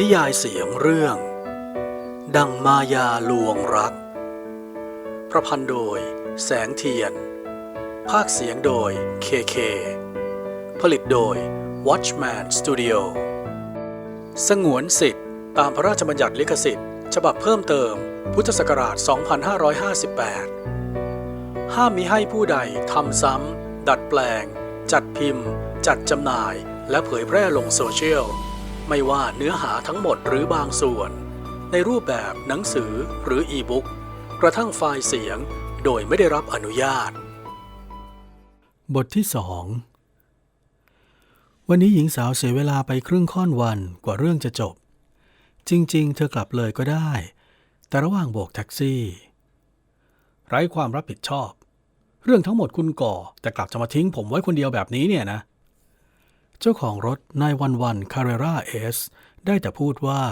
นิยายเสียงเรื่อง ดังมายาลวงรัก ประพันธ์โดยแสงเทียน ภาคเสียงโดย KK ผลิตโดย Watchman Studio สงวนสิทธิ์ตามพระราชบัญญัติลิขสิทธิ์ ฉบับเพิ่มเติม พุทธศักราช 2558 ห้ามมิให้ผู้ใดทำซ้ำ ดัดแปลง จัดพิมพ์ จัดจำหน่าย และเผยแพร่ลงโซเชียล ไม่ว่าเนื้อหาทั้งหมดหรือบางส่วน ในรูปแบบหนังสือหรืออีบุ๊กกระทั่งไฟล์เสียงโดยไม่ได้รับอนุญาต บทที่สองวันนี้หญิงสาวเสียเวลาไปครึ่งค่อนวันกว่าเรื่องจะจบ จริงๆ เธอกลับเลยก็ได้ แต่ระหว่างโบกแท็กซี่ ไร้ความรับผิดชอบ เรื่องทั้งหมดคุณก่อ แต่กลับจะมาทิ้งผมไว้คนเดียวแบบนี้เนี่ยนะ เจ้าของรถนายวันวันคาเรราเอสได้แต่พูดว่า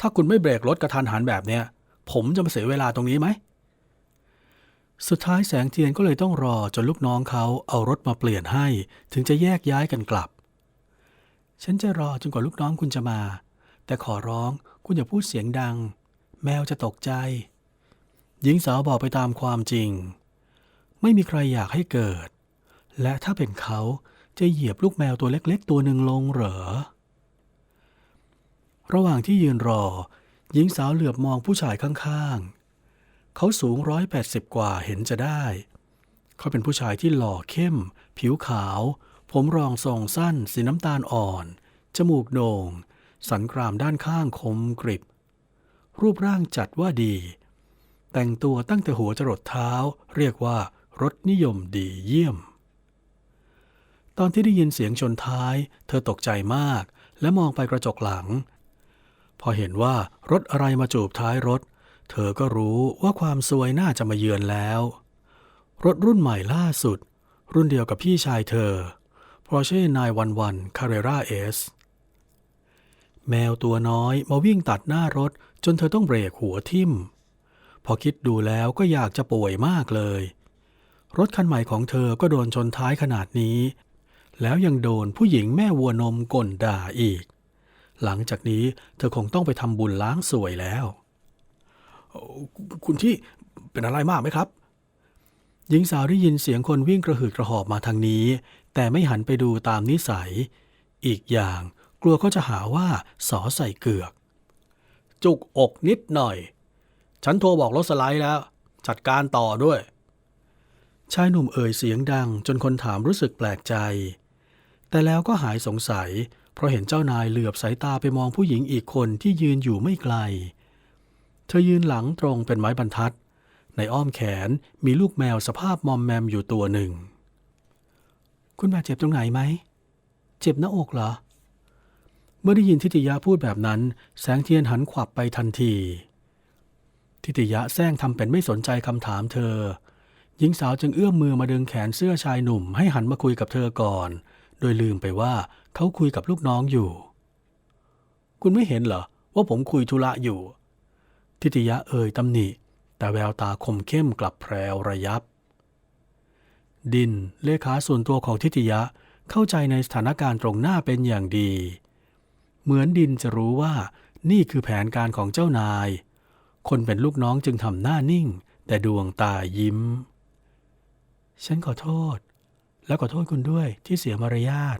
ถ้าคุณไม่เบรกรถกระทันหันแบบเนี้ย ผมจะมาเสียเวลาตรงนี้ไหม สุดท้ายแสงเทียนก็เลยต้องรอจนลูกน้องเขาเอารถมาเปลี่ยนให้ ถึงจะแยกย้ายกันกลับ ฉันจะรอจนกว่าลูกน้องคุณจะมา แต่ขอร้องคุณอย่าพูดเสียงดัง แมวจะตกใจ หญิงสาวบอกไปตามความจริง ไม่มีใครอยากให้เกิด และถ้าเป็นเขา จะเหยียบลูกแมวตัวเล็กๆ ตัวหนึ่งลงเหรอ ระหว่างที่ยืนรอ หญิงสาวเหลือบมองผู้ชายข้างๆ เขาสูงร้อยแปดสิบกว่าเห็นจะได้ เขาเป็นผู้ชายที่หล่อเข้ม ผิวขาว ผมรองทรงสั้น สีน้ำตาลอ่อน จมูกโด่ง สันกรามด้านข้างคมกริบ รูปร่างจัดว่าดี แต่งตัวตั้งแต่หัวจรดเท้า เรียกว่ารสนิยมดีเยี่ยม ตอนที่ได้ยินเสียงชนท้าย เธอตกใจมาก และมองไปกระจกหลัง พอเห็นว่ารถอะไรมาจูบท้ายรถ เธอก็รู้ว่าความซวยน่าจะมาเยือนแล้ว รถรุ่นใหม่ล่าสุด รุ่นเดียวกับพี่ชายเธอ Porsche 911 Carrera S แมวตัวน้อยมาวิ่งตัดหน้ารถจนเธอต้องเบรกหัวทิ่ม พอคิดดูแล้วก็อยากจะป่วยมากเลย รถคันใหม่ของเธอก็โดนชนท้ายขนาดนี้ แล้วยังโดนผู้หญิงแม่วัวนมก่นด่าอีก หลังจากนี้เธอคงต้องไปทำบุญล้างสวยแล้ว คุณที่เป็นอะไรมากไหมครับ หญิงสาวได้ยินเสียงคนวิ่งกระหืดกระหอบมาทางนี้ แต่ไม่หันไปดูตามนิสัย อีกอย่างกลัวเขาจะหาว่าสอใส่เกือก จุกอกนิดหน่อย ฉันโทรบอกรถสไลด์แล้ว จัดการต่อด้วยชายหนุ่มเอ่ยเสียงดังจนคนถามรู้สึกแปลกใจ แต่แล้วก็หายสงสัย เพราะเห็นเจ้านายเหลือบสายตาไปมองผู้หญิงอีกคนที่ยืนอยู่ไม่ไกล เธอยืนหลังตรงเป็นไม้บรรทัด ในอ้อมแขนมีลูกแมวสภาพมอมแมมอยู่ตัวหนึ่ง คุณบาดเจ็บตรงไหนไหม เจ็บหน้าอกเหรอ เมื่อได้ยินทิติยะพูดแบบนั้น แสงเทียนหันขวับไปทันที ทิติยะแซงทำเป็นไม่สนใจคำถามเธอ หญิงสาวจึงเอื้อมมือมาดึงแขนเสื้อชายหนุ่มให้หันมาคุยกับเธอก่อน โดยลืมไปว่าเขาคุยกับลูกน้องอยู่ คุณไม่เห็นเหรอ ว่าผมคุยธุระอยู่ ทิติยะเอ่ยตำหนิ แต่แววตาคมเข้มกลับแพรวระยับ ดินเลขาส่วนตัวของทิติยะเข้าใจในสถานการณ์ตรงหน้าเป็นอย่างดี เหมือนดินจะรู้ว่านี่คือแผนการของเจ้านาย คนเป็นลูกน้องจึงทำหน้านิ่ง แต่ดวงตายิ้ม ฉันขอโทษ และขอโทษคุณด้วยที่เสียมารยาท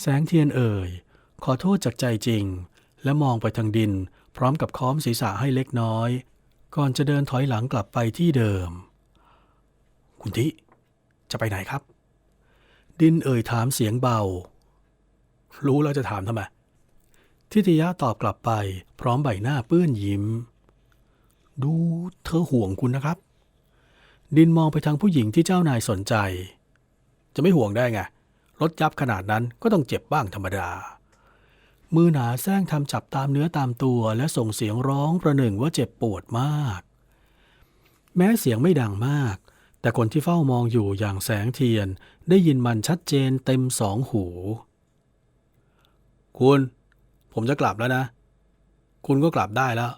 แสงเทียนเอ่ย ขอโทษจากใจจริง และมองไปทางดิน พร้อมกับค้อมศีรษะให้เล็กน้อย ก่อนจะเดินถอยหลังกลับไปที่เดิม คุณทิ จะไปไหนครับ ดินเอ่ยถามเสียงเบา รู้แล้วจะถามทำไม ทิติยะตอบกลับไป พร้อมใบหน้าเปื้อนยิ้ม ดูเธอห่วงคุณนะครับดินมองไปทางผู้หญิงที่เจ้านายสนใจ จะไม่ห่วงได้ไง รถยับขนาดนั้นก็ต้องเจ็บบ้างธรรมดา มือหนาแซงทำจับตามเนื้อตามตัวและส่งเสียงร้องประหนึ่งว่าเจ็บปวดมาก แม้เสียงไม่ดังมาก แต่คนที่เฝ้ามองอยู่อย่างแสงเทียน ได้ยินมันชัดเจนเต็มสองหู คุณ ผมจะกลับแล้วนะ คุณก็กลับได้แล้ว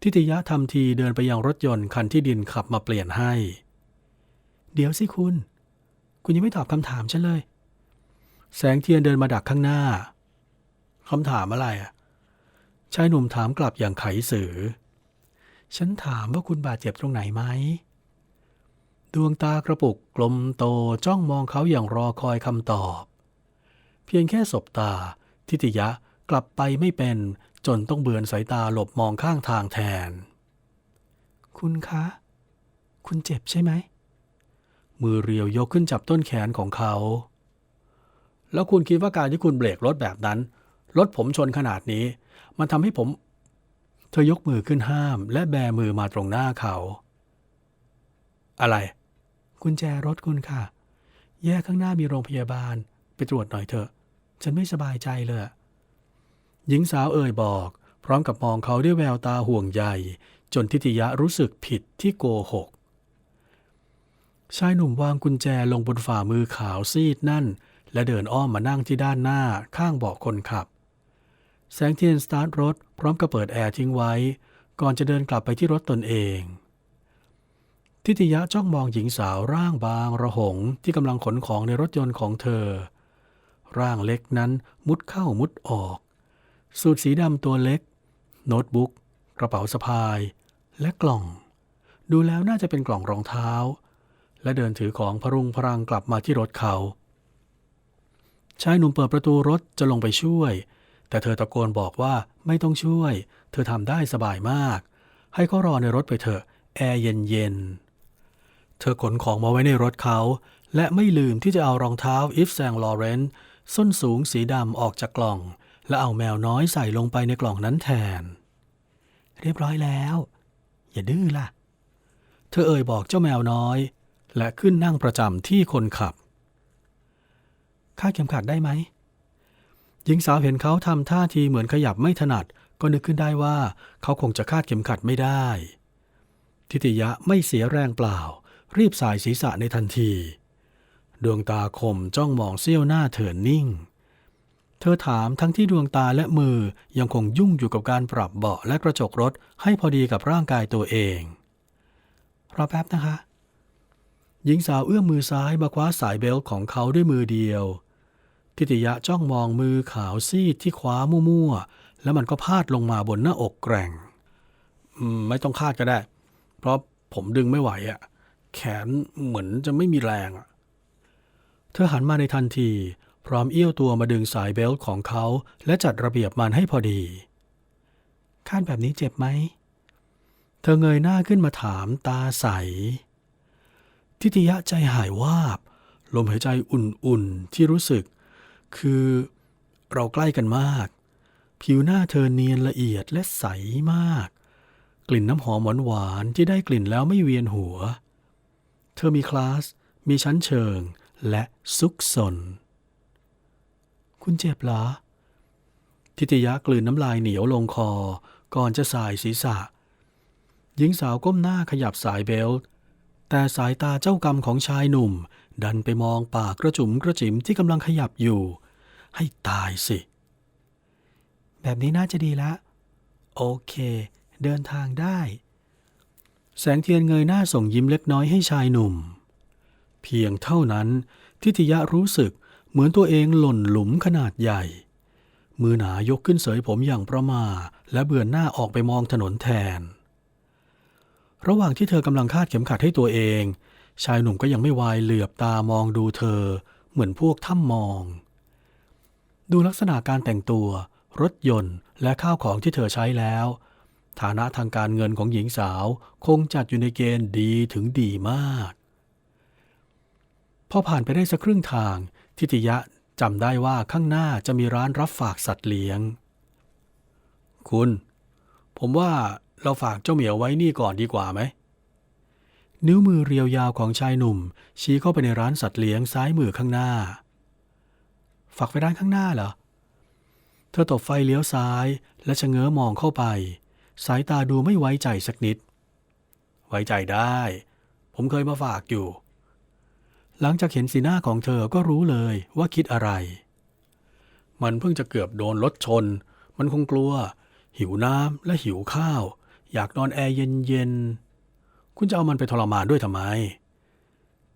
ทิติยะทำทีเดินไปยังรถยนต์คันที่ดินขับมาเปลี่ยนให้ เดี๋ยวสิคุณ คุณยังไม่ตอบคำถามฉันเลย แสงเทียนเดินมาดักข้างหน้าคำถามอะไรอะชายหนุ่มถามกลับอย่างไขสื่อฉันถามว่าคุณบาดเจ็บตรงไหนไหม ดวงตากระปุกกลมโตจ้องมองเขาอย่างรอคอยคำตอบ เพียงแค่สบตา ทิติยะกลับไปไม่เป็นจนต้องเบือนสายตาหลบมองข้างทางแทน คุณคะ คุณเจ็บใช่ไหม มือเรียวยกขึ้นจับต้นแขนของเขา แล้วคุณคิดว่าการที่คุณเบรกรถแบบนั้น รถผมชนขนาดนี้ มันทำให้ผม เธอยกมือขึ้นห้าม และแบมือมาตรงหน้าเขา อะไร กุญแจรถคุณค่ะ แยกข้างหน้ามีโรงพยาบาล ไปตรวจหน่อยเถอะ ฉันไม่สบายใจเลย หญิงสาวเอ่ยบอก พร้อมกับมองเขาด้วยแววตาห่วงใยจนทิติยะรู้สึกผิดที่โกหก ชายหนุ่มวางกุญแจลงบนฝ่ามือขาวซีดนั่น และเดินอ้อมมานั่งที่ด้านหน้าข้างเบาะคนขับ แสงเทียนสตาร์ทรถพร้อมกับเปิดแอร์ทิ้งไว้ ก่อนจะเดินกลับไปที่รถตนเอง ทิติยะจ้องมองหญิงสาวร่างบางระหงที่กำลังขนของในรถยนต์ของเธอ ร่างเล็กนั้นมุดเข้ามุดออก สูทสีดำตัวเล็ก โน้ตบุ๊ก กระเป๋าสะพาย และกล่อง ดูแล้วน่าจะเป็นกล่องรองเท้า และเดินถือของพรุงพรังกลับมาที่รถเขา ชายหนุ่มเปิดประตูรถจะลงไปช่วย แต่เธอตะโกนบอกว่าไม่ต้องช่วย เธอทำได้สบายมาก ให้เขารอในรถไปเถอะ แอร์เย็นๆเธอขนของมาไว้ในรถเขา และไม่ลืมที่จะเอารองเท้าอิฟแซงลอเรนต์ส้นสูงสีดำออกจากกล่อง และเอาแมวน้อยใส่ลงไปในกล่องนั้นแทน เรียบร้อยแล้ว อย่าดื้อล่ะ เธอเอ่ยบอกเจ้าแมวน้อย และขึ้นนั่งประจำที่คนขับคาดเข็มขัดได้ไหมหญิงสาวเห็นเขาทำท่าทีเหมือนขยับไม่ถนัด ก็นึกขึ้นได้ว่าเขาคงจะคาดเข็มขัดไม่ได้ ทิติยะไม่เสียแรงเปล่า รีบสายศีรษะในทันที ดวงตาคมจ้องมองเสี้ยวหน้าเถินนิ่ง เธอถามทั้งที่ดวงตาและมือยังคงยุ่งอยู่กับการปรับเบาะและกระจกรถให้พอดีกับร่างกายตัวเอง รอแป๊บนะคะ หญิงสาวเอื้อมมือซ้ายมาคว้าสายเบลต์ของเขาด้วยมือเดียว ทิติยะจ้องมองมือขาวซีดที่คว้ามั่วๆ แล้วมันก็พาดลงมาบนหน้าอกแกร่ง ไม่ต้องคาดก็ได้ เพราะผมดึงไม่ไหวอะแขนเหมือนจะไม่มีแรงอะเธอหันมาในทันที พร้อมเอี้ยวตัวมาดึงสายเบลต์ของเขา และจัดระเบียบมันให้พอดีคาดแบบนี้เจ็บไหม เธอเงยหน้าขึ้นมาถามตาใส ทิติยะใจหายวาบ ลมหายใจอุ่นๆ ที่รู้สึก คือเราใกล้กันมาก ผิวหน้าเธอเนียนละเอียดและใสมาก กลิ่นน้ำหอมหวานๆที่ได้กลิ่นแล้วไม่เวียนหัว เธอมีคลาส มีชั้นเชิงและซุกซนคุณเจ็บหรอ ทิติยะกลืนน้ำลายเหนียวลงคอ ก่อนจะสายศีรษะ หญิงสาวก้มหน้าขยับสายเบลต์ แต่สายตาเจ้ากรรมของชายหนุ่ม ดันไปมองปากกระจุ๋มกระจิ๋มที่กำลังขยับอยู่ ให้ตายสิ แบบนี้น่าจะดีละ โอเค เดินทางได้ แสงเทียนเงยหน้าส่งยิ้มเล็กน้อยให้ชายหนุ่ม เพียงเท่านั้น ทิติยะรู้สึกเหมือนตัวเองหล่นหลุมขนาดใหญ่ มือหนายกขึ้นเสยผมอย่างประมา และเบือนหน้าออกไปมองถนนแทน ระหว่างที่เธอกำลังคาดเข็มขัดให้ตัวเอง ชายหนุ่มก็ยังไม่วายเหลือบตามองดูเธอ เหมือนพวกถ้ำมอง ดูลักษณะการแต่งตัว รถยนต์และข้าวของที่เธอใช้แล้ว ฐานะทางการเงินของหญิงสาวคงจัดอยู่ในเกณฑ์ดีถึงดีมาก พอผ่านไปได้สักครึ่งทาง ทิติยะจำได้ว่าข้างหน้าจะมีร้านรับฝากสัตว์เลี้ยง คุณ ผมว่า เราฝากเจ้าเหมียวไว้นี่ก่อนดีกว่าไหม นิ้วมือเรียวยาวของชายหนุ่ม ชี้เข้าไปในร้านสัตว์เลี้ยงซ้ายมือข้างหน้า ฝากไว้ร้านข้างหน้าเหรอ เธอตบไฟเลี้ยวซ้ายและชะเง้อมองเข้าไป สายตาดูไม่ไว้ใจสักนิด ไว้ใจได้ ผมเคยมาฝากอยู่ หลังจากเห็นสีหน้าของเธอก็รู้เลยว่าคิดอะไร มันเพิ่งจะเกือบโดนรถชน มันคงกลัว หิวน้ำและหิวข้าว อยากนอนแอร์เย็นๆ คุณจะเอามันไปทรมานด้วยทำไม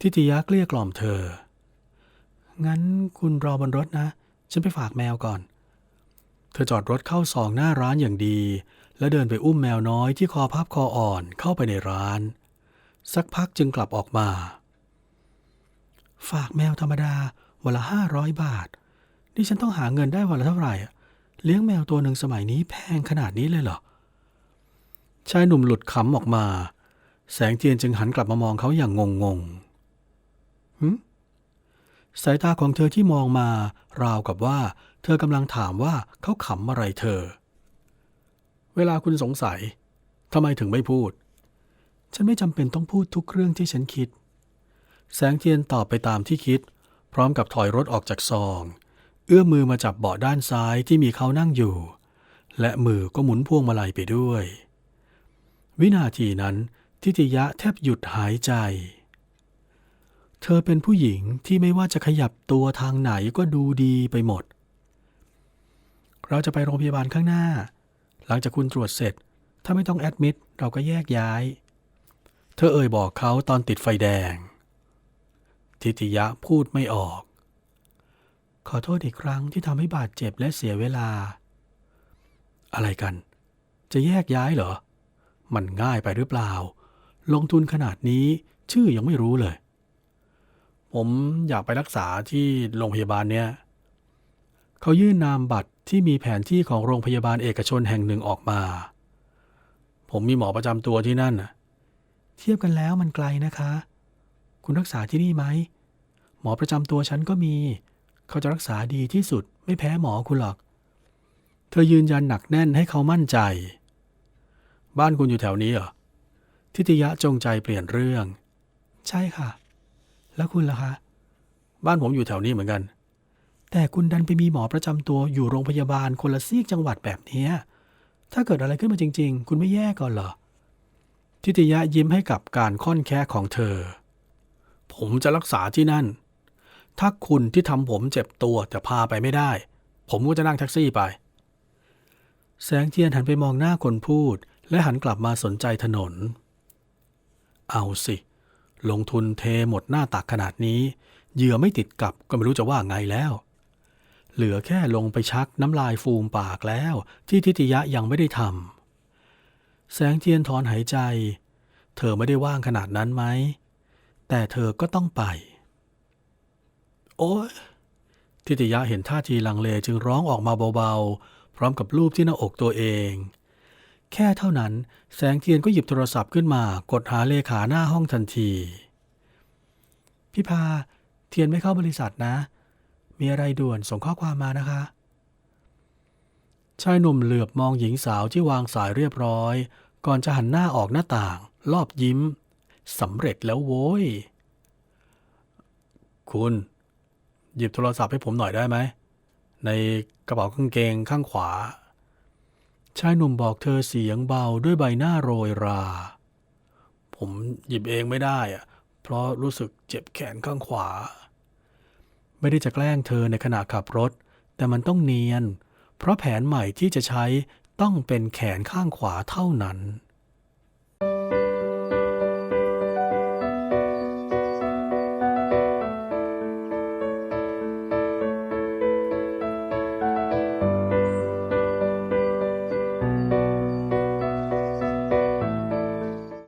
ทิติยะเกลี้ยกล่อมเธอ งั้นคุณรอบนรถนะ ฉันไปฝากแมวก่อน เธอจอดรถเข้าซองหน้าร้านอย่างดี และเดินไปอุ้มแมวน้อยที่คอพับคออ่อนเข้าไปในร้าน สักพักจึงกลับออกมา ฝากแมวธรรมดาวันละห้าร้อยบาท นี่ฉันต้องหาเงินได้วันละเท่าไหร่ เลี้ยงแมวตัวหนึ่งสมัยนี้แพงขนาดนี้เลยเหรอ ชายหนุ่มหลุดขำออกมา แสงเทียนจึงหันกลับมามองเขาอย่างงงงๆหึสายตาของเธอที่มองมา ราวกับว่า เธอกำลังถามว่าเขาขำอะไรเธอ เวลาคุณสงสัยทำไมถึงไม่พูด ฉันไม่จำเป็นต้องพูดทุกเรื่องที่ฉันคิด แสงเทียนตอบไปตามที่คิด พร้อมกับถอยรถออกจากซอง เอื้อมมือมาจับเบาะด้านซ้ายที่มีเขานั่งอยู่ และมือก็หมุนพวงมาลัยไปด้วย วินาทีนั้นทิติยะแทบหยุดหายใจ เธอเป็นผู้หญิงที่ไม่ว่าจะขยับตัวทางไหนก็ดูดีไปหมด เราจะไปโรงพยาบาลข้างหน้า หลังจากคุณตรวจเสร็จ ถ้าไม่ต้องแอดมิดเราก็แยกย้าย เธอเอ่ยบอกเขาตอนติดไฟแดง ทิติยะพูดไม่ออก ขอโทษอีกครั้งที่ทำให้บาดเจ็บและเสียเวลา อะไรกัน จะแยกย้ายเหรอ มันง่ายไปหรือเปล่า ลงทุนขนาดนี้ชื่อยังไม่รู้เลย ผมอยากไปรักษาที่โรงพยาบาลเนี้ยเขายื่นนามบัตรที่มีแผนที่ของโรงพยาบาลเอกชนแห่งหนึ่งออกมา ผมมีหมอประจำตัวที่นั่นน่ะเทียบกันแล้วมันไกลนะคะ คุณรักษาที่นี่ไหม หมอประจำตัวฉันก็มี เขาจะรักษาดีที่สุดไม่แพ้หมอคุณหรอก เธอยืนยันหนักแน่นให้เขามั่นใจ บ้านคุณอยู่แถวนี้เหรอ ทิติยะจงใจเปลี่ยนเรื่อง ใช่ค่ะ แล้วคุณล่ะคะ บ้านผมอยู่แถวนี้เหมือนกัน แต่คุณดันไปมีหมอประจำตัวอยู่โรงพยาบาลคนละซีกจังหวัดแบบเนี้ยถ้าเกิดอะไรขึ้นมาจริง ๆ คุณไม่แย่ก่อนเหรอ ทิติยะยิ้มให้กับการค่อนแค่ของเธอ ผมจะรักษาที่นั่น ถ้าคุณที่ทำผมเจ็บตัวแต่พาไปไม่ได้ ผมก็จะนั่งแท็กซี่ไป แสงเทียนหันไปมองหน้าคนพูด และหันกลับมาสนใจถนน เอาสิ ลงทุนเทหมดหน้าตักขนาดนี้ เหยื่อไม่ติดกับก็ไม่รู้จะว่าไงแล้ว เหลือแค่ลงไปชักน้ำลายฟูมปากแล้ว ที่ทิติยะยังไม่ได้ทำแสงเทียนถอนหายใจ เธอไม่ได้ว่างขนาดนั้นไหม แต่เธอก็ต้องไป โอ้ยทิติยะเห็นท่าทีลังเลจึงร้องออกมาเบาๆ พร้อมกับรูปที่หน้าอกตัวเอง แค่เท่านั้น แสงเทียนก็หยิบโทรศัพท์ขึ้นมากดหาเลขาหน้าห้องทันที พี่พา เทียนไม่เข้าบริษัทนะ มีอะไรด่วนส่งข้อความมานะคะ ชายหนุ่มเหลือบมองหญิงสาวที่วางสายเรียบร้อย ก่อนจะหันหน้าออกหน้าต่าง รอบยิ้มสำเร็จแล้วโว้ย คุณ หยิบโทรศัพท์ให้ผมหน่อยได้ไหม ในกระเป๋ากางเกงข้างขวา ชายหนุ่มบอกเธอเสียงเบาด้วยใบหน้าโรยรา ผมหยิบเองไม่ได้อะเพราะรู้สึกเจ็บแขนข้างขวา ไม่ได้จะแกล้งเธอในขณะขับรถ แต่มันต้องเนียน เพราะแผนใหม่ที่จะใช้ต้องเป็นแขนข้างขวาเท่านั้น